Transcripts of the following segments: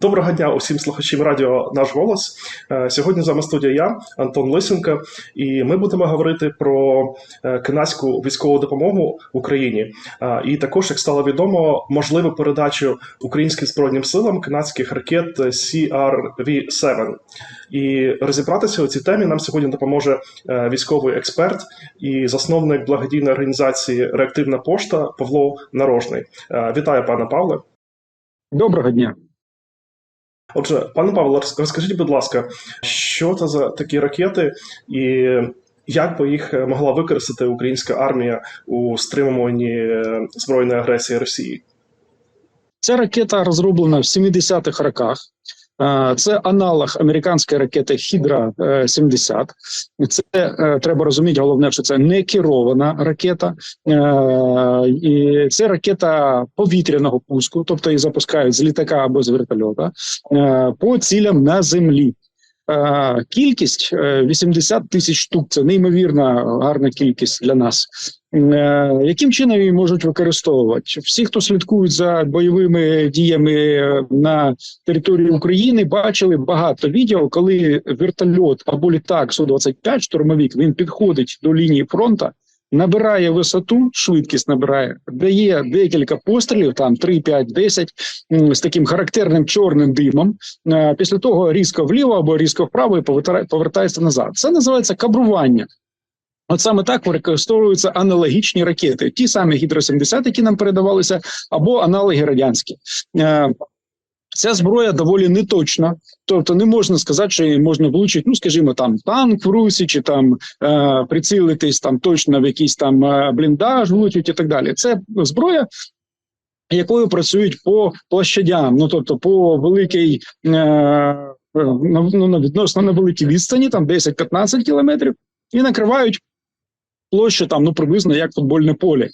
Доброго дня усім слухачам радіо Наш голос. Е, Сьогодні з вами студія я, Антон Лисенко, і ми будемо говорити про е, канадську військову допомогу Україні. Е, І також, як стало відомо, можливу передачу українським збройним силам канадських ракет CRV-7. І розібратися у цій темі нам сьогодні допоможе військовий експерт і засновник благодійної організації Реактивна пошта Павло Нарожний. Вітаю, пане Павле. Доброго дня. Отже, пане Павло, розкажіть, будь ласка, що це за такі ракети, і як би їх могла використати українська армія у стримуванні е, збройної агресії Росії? Ця ракета розроблена в 70-х роках. Е, Це аналог американської ракети Хідра 70. Це е, треба розуміти. Головне, що це не керована ракета, Е, і це ракета повітряного пуску, тобто її запускають з літака або з вертольота е, по цілям на землі. Е, Кількість е, 80 тисяч штук це неймовірна гарна кількість для нас. Е, Яким чином її можуть використовувати? Всі, хто слідкують за бойовими діями е, на території України, бачили багато відео, коли вертольот або літак Су-25 штурмовик він підходить до лінії фронту, набирає висоту, швидкість набирає, дає декілька пострілів, там 3, 5, 10, з таким характерним чорним димом. Е, Після того різко вліво або різко вправо і повертається назад. Це називається кабрування. От саме так використовуються аналогічні ракети, ті самі гідро 70 які нам передавалися, або аналоги радянські. Ця зброя доволі неточна, тобто не можна сказати, що її можна влучити, ну скажімо, там танк в русі, чи там е, прицілитись там точно в якийсь там е, бліндаж, влучить і так далі. Це зброя, якою працюють по площадям, ну тобто по великій е, е, ну, відносно на великій відстані, там 10-15 кілометрів, і накривають площу там ну приблизно як футбольне поле.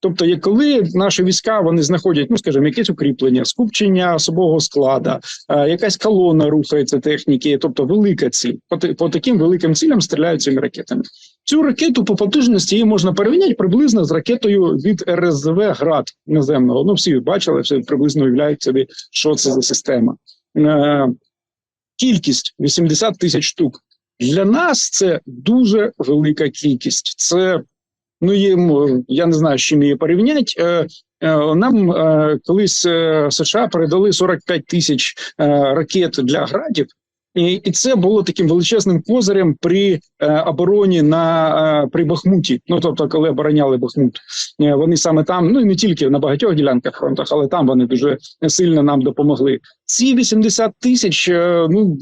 Тобто, як коли наші війська вони знаходять, ну скажімо, якесь укріплення, скупчення особового склада, е, якась колона рухається техніки, тобто велика ціль. По, по таким великим цілям стріляють цими ракетами. Цю ракету по потужності її можна порівняти приблизно з ракетою від РСЗВ ГРАД наземного. Ну всі бачили, всі приблизно уявляють собі, що це за система. Е, кількість 80 тисяч штук. Для нас це дуже велика кількість. Це ну їм я не знаю, з чим її порівняти. Е, е, нам е, колись США передали 45 тисяч ракет для градів. І, і це було таким величезним козирем при е, обороні на е, при Бахмуті. Ну тобто, коли обороняли Бахмут, Е, вони саме там, ну і не тільки на багатьох ділянках фронтах, але там вони дуже сильно нам допомогли. Ці 80 тисяч, е, ну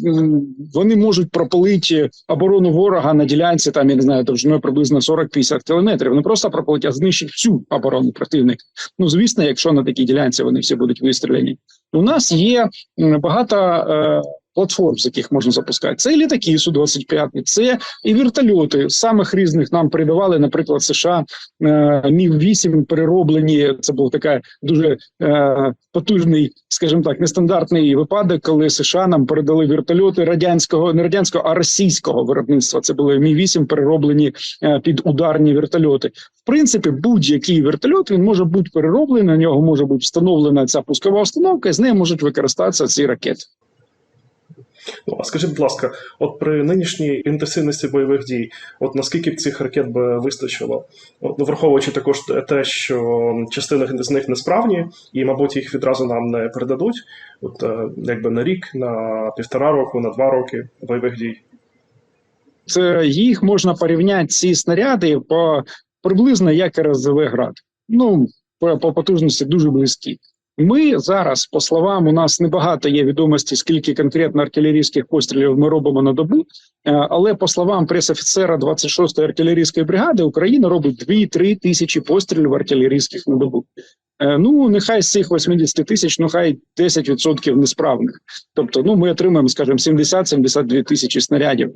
вони можуть пропалити оборону ворога на ділянці, там я не знаю, довжиною приблизно 40-50 кілометрів. Не просто пропалить, а знищить всю оборону противника. Ну звісно, якщо на такій ділянці вони всі будуть вистріляні. У нас є багато е, платформ, з яких можна запускати. Це і літаки су 25 це і вертольоти самих різних нам передавали, наприклад, США е, міг 8 перероблені. Це був така дуже е, потужний, скажімо так, нестандартний випадок, коли США нам передали вертольоти радянського, не радянського, а російського виробництва. Це були мі 8 перероблені е, під ударні вертольоти. В принципі, будь-який вертольот він може бути перероблений. На нього може бути встановлена ця пускова установка, і з нею можуть використатися ці ракети. Ну, а скажіть, будь ласка, от при нинішній інтенсивності бойових дій, от наскільки б цих ракет би вистачило? От, ну, враховуючи також те, що частина з них несправні, і, мабуть, їх відразу нам не передадуть, от е, якби на рік, на півтора року, на два роки бойових дій. Це їх можна порівняти ці снаряди по приблизно як РСЗВ град. Ну по, по потужності дуже близькі. Ми зараз, по словам, у нас небагато є відомості, скільки конкретно артилерійських пострілів ми робимо на добу. Е, Але по словам пресофіцера 26-ї артилерійської бригади, Україна робить 2-3 тисячі пострілів артилерійських на добу. Е, Ну, нехай з цих 80 тисяч, ну хай 10% несправних. Тобто, ну ми отримаємо, скажімо, 70-72 тисячі снарядів.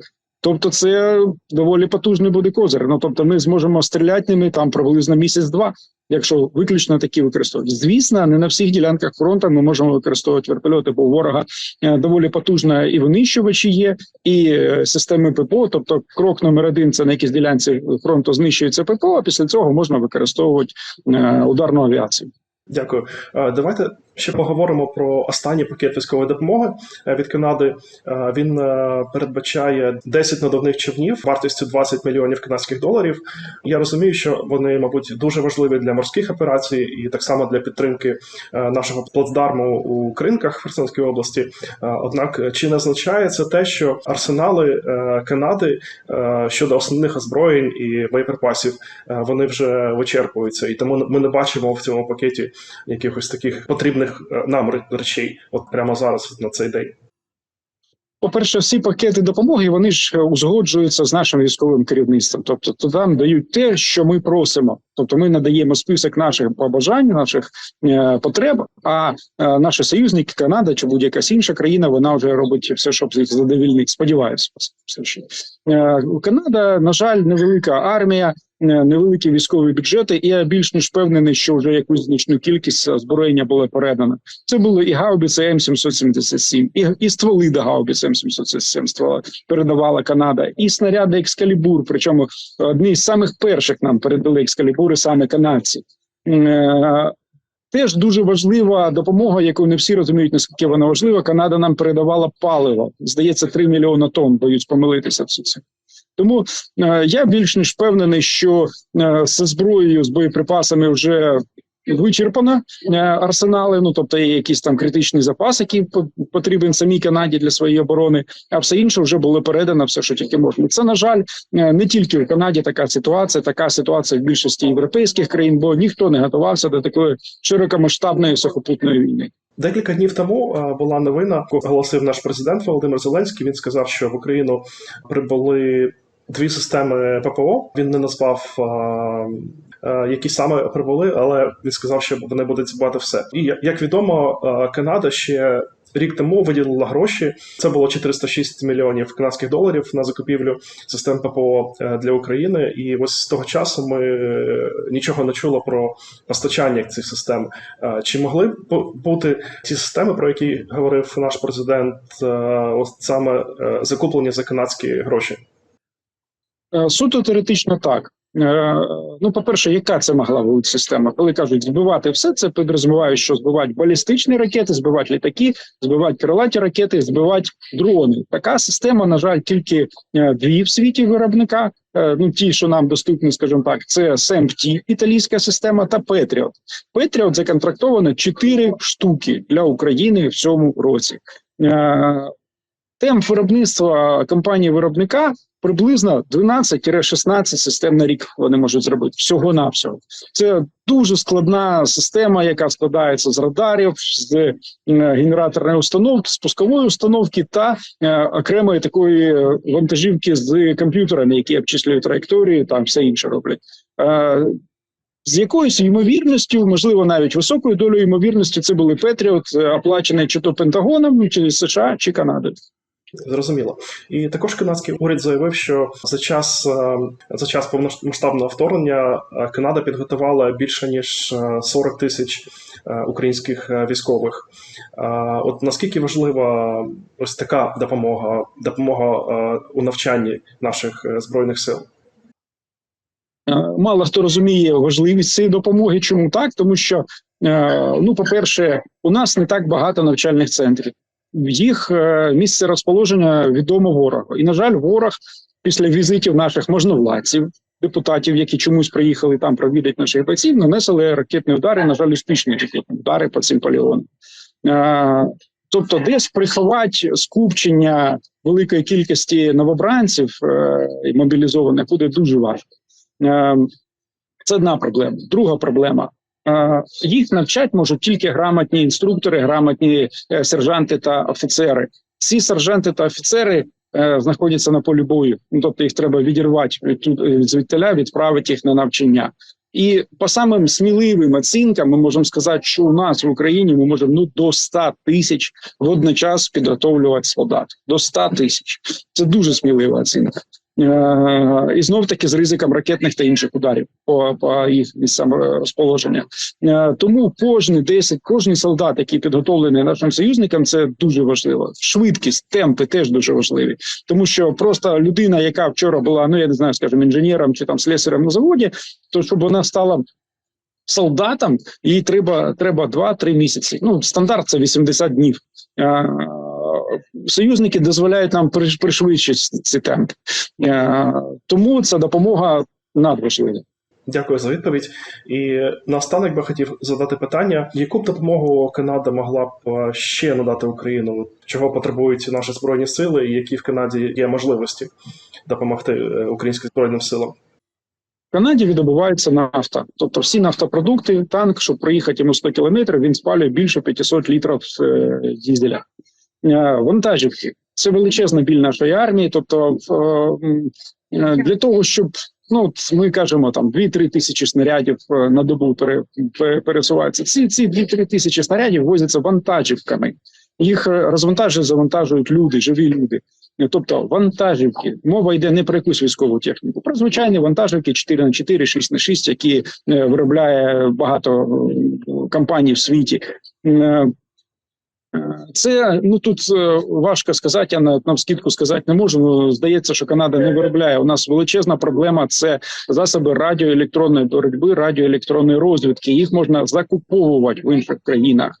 Тобто, це доволі потужний буде козир. Ну тобто, ми зможемо стріляти ними там приблизно місяць-два, якщо виключно такі використовувати. Звісно, не на всіх ділянках фронту ми можемо використовувати вертольоти, бо у ворога е, доволі потужна і винищувачі є, і е, системи ППО. Тобто, крок номер один це на якійсь ділянці фронту знищується ППО. А після цього можна використовувати е, ударну авіацію. Дякую. Давайте Ще поговоримо про останній пакет військової допомоги е, від Канади. Е, Він е, передбачає 10 надувних човнів вартістю 20 мільйонів канадських доларів. Я розумію, що вони, мабуть, дуже важливі для морських операцій і так само для підтримки нашого плацдарму у Кринках Херсонській області. Однак, чи не означає це те, що арсенали Канади щодо основних озброєнь і боєприпасів вони вже вичерпуються, і тому ми не бачимо в цьому пакеті якихось таких потрібних е, нам речей, от прямо зараз на цей день. По-перше, всі пакети допомоги вони ж е, узгоджуються з нашим військовим керівництвом. Тобто, то там дають те, що ми просимо. Тобто, ми надаємо список наших побажань, наших е, потреб. А е, наші союзники, Канада чи будь-яка інша країна, вона вже робить все, щоб їх задовільнити. Сподіваюся, все ще. Е, Канада, на жаль, невелика армія. Е, Невеликі військові бюджети, і я більш ніж впевнений, що вже якусь значну кількість озброєння було передано. Це були і гаубиці М777, і, і стволи до гаубиці М777 ствола передавала Канада, і снаряди Екскалібур. Причому одні з самих перших нам передали Екскалібури саме канадці. Е, Теж дуже важлива допомога, яку не всі розуміють, наскільки вона важлива. Канада нам передавала паливо. Здається, 3 мільйони тонн боюсь помилитися в це. Тому е, я більш ніж впевнений, що е, зі зброєю, з боєприпасами вже вичерпано е, арсенали. Ну тобто є якийсь там критичний запас, який по- потрібен самій Канаді для своєї оборони, а все інше вже було передано, все, що тільки можна. Це на жаль, не тільки в Канаді така ситуація, така ситуація в більшості європейських країн, бо ніхто не готувався до такої широкомасштабної сухопутної війни. Декілька днів тому була новина, оголосив наш президент Володимир Зеленський. Він сказав, що в Україну прибули дві системи ППО. Він не назвав. Які саме прибули, але він сказав, що вони будуть збивати все. І як відомо, Канада ще рік тому виділила гроші. Це було 406 мільйонів канадських доларів на закупівлю систем ППО е, для України. І ось з того часу ми е, нічого не чули про постачання цих систем. Е, Чи могли б бу- бути ці системи, про які говорив наш президент, ось саме закуплені за канадські гроші? Е, Суто теоретично так. Е, Ну, по-перше, яка це могла бути система? Коли кажуть збивати все, це підрозуміває, що збивати балістичні ракети, збивати літаки, збивати крилаті ракети, збивати дрони. Така система, на жаль, тільки е, дві в світі виробника. Ну, ті, що нам доступні, скажімо так, це СМПТ, італійська система, та Петріот. Петріот законтрактовано 4 штуки для України в цьому році. Темп виробництва компанії виробника приблизно 12-16 систем на рік вони можуть зробити всього навсього. Це дуже складна система, яка складається з радарів, з е, генераторної установки, з пускової установки та е, окремої такої е, вантажівки з комп'ютерами, які обчислюють траєкторії, там все інше роблять. З якоюсь ймовірністю, можливо, навіть високою долею ймовірності, це були Петріот, оплачений чи то Пентагоном, чи США, чи Канадою. Зрозуміло. І також канадський уряд заявив, що за час е, за час повномасштабного вторгнення е, Канада підготувала більше ніж е, 40 тисяч е, українських е, військових. От наскільки важлива ось така допомога, допомога у навчанні наших збройних сил? Мало хто розуміє важливість цієї допомоги. Чому так? Тому що, ну, по-перше, у нас не так багато навчальних центрів. Їх е, місце розположення відомо ворогу. І, на жаль, ворог після візитів наших можновладців, депутатів, які чомусь приїхали там провідати наших бойців, нанесли ракетні удари, на жаль, успішні ракетні удари по цим полігонам. Е, Тобто, десь приховати скупчення великої кількості новобранців е, мобілізованих буде дуже важко. Це одна проблема. Друга проблема. Їх навчать можуть тільки грамотні інструктори, грамотні е, сержанти та офіцери. Ці сержанти та офіцери е, знаходяться на полі бою. Ну, тобто їх треба відірвати від е, звідтиля, відправити їх на навчання. І по самим сміливим оцінкам ми можемо сказати, що у нас в Україні ми можемо ну до 100 тисяч водночас підготовлювати солдат. До 100 тисяч. Це дуже смілива оцінка. Е, і знов таки з ризиком ракетних та інших ударів по, по їх місцям розположення. Е, тому кожний 10, кожний солдат, який підготовлений нашим союзникам, це дуже важливо. Швидкість, темпи теж дуже важливі, тому що просто людина, яка вчора була, ну я не знаю, скажімо, інженером чи там слесарем на заводі, то щоб вона стала солдатам їй треба треба 2-3 місяці. Ну, стандарт це 80 днів. Союзники дозволяють нам пришвидшити ці темпи. Е, Тому ця допомога надважлива. Дякую за відповідь. І наостанок би хотів задати питання: яку б допомогу Канада могла б е, ще надати Україну? Чого потребують наші збройні сили, і які в Канаді є можливості допомогти е, українським збройним силам? В Канаді видобувається нафта, тобто всі нафтопродукти, танк, щоб проїхати йому 100 кілометрів, він спалює більше 500 літрів дізеля. Е, Вантажівки це величезна біль нашої армії. Тобто, е, е, для того, щоб ну ми кажемо там 2-3 тисячі снарядів на добу пере, пере- пересуваються. Ці ці 2-3 тисячі снарядів возяться вантажівками. Їх розвантажують, завантажують люди, живі люди. Тобто вантажівки, мова йде не про якусь військову техніку, про звичайні вантажівки 4 на 4 6 на 6 які виробляє багато компаній в світі. Це ну тут е, важко сказати, я на навскідку сказати не можу. Ну, здається, що Канада не виробляє. У нас величезна проблема це засоби радіоелектронної боротьби, радіоелектронної розвідки. Їх можна закуповувати в інших країнах.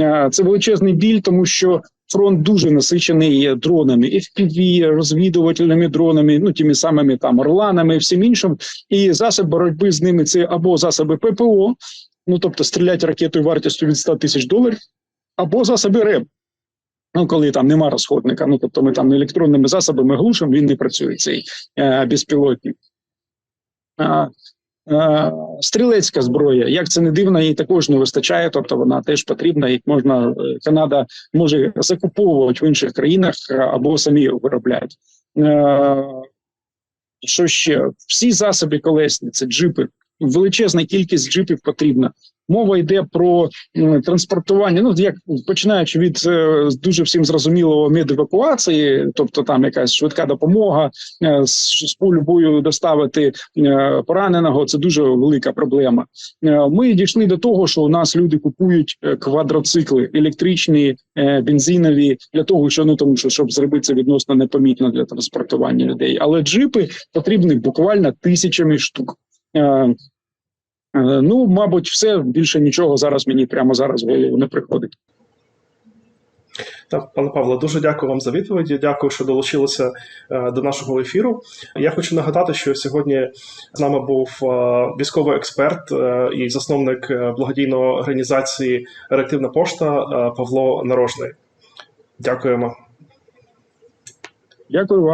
Е, Це величезний біль, тому що фронт дуже насичений дронами, FPV, розвідувальними дронами, ну тими самими там орланами, і всім іншим. І засіб боротьби з ними це або засоби ППО, ну тобто стріляти ракетою вартістю від 100 тисяч доларів, або засоби РЕБ. Ну, коли там нема розходника, ну тобто ми там електронними засобами глушимо, він не працює цей е, безпілотник. А, е, стрілецька зброя, як це не дивно, їй також не вистачає, тобто вона теж потрібна, їх можна, е, Канада може закуповувати в інших країнах е, або самі виробляти. Е, що ще? Всі засоби колесні, це джипи, величезна кількість джипів потрібна. Мова йде про транспортування. Ну як починаючи від е, дуже всім зрозумілого медевакуації, тобто там якась швидка допомога е, з, з полю бою доставити е, пораненого. Це дуже велика проблема. Е, Ми дійшли до того, що у нас люди купують е, квадроцикли електричні, е, бензинові для того, що ну тому, що щоб зробити це відносно непомітно для транспортування людей. Але джипи потрібні буквально тисячами штук. Е, е, Ну, мабуть, все більше нічого зараз мені прямо зараз в голову не приходить. Так, пане Павло, дуже дякую вам за відповіді. Дякую, що долучилися е, до нашого ефіру. Я хочу нагадати, що сьогодні з нами був військовий експерт і засновник благодійної організації Реактивна пошта Павло Нарожний. Дякуємо. Дякую вам.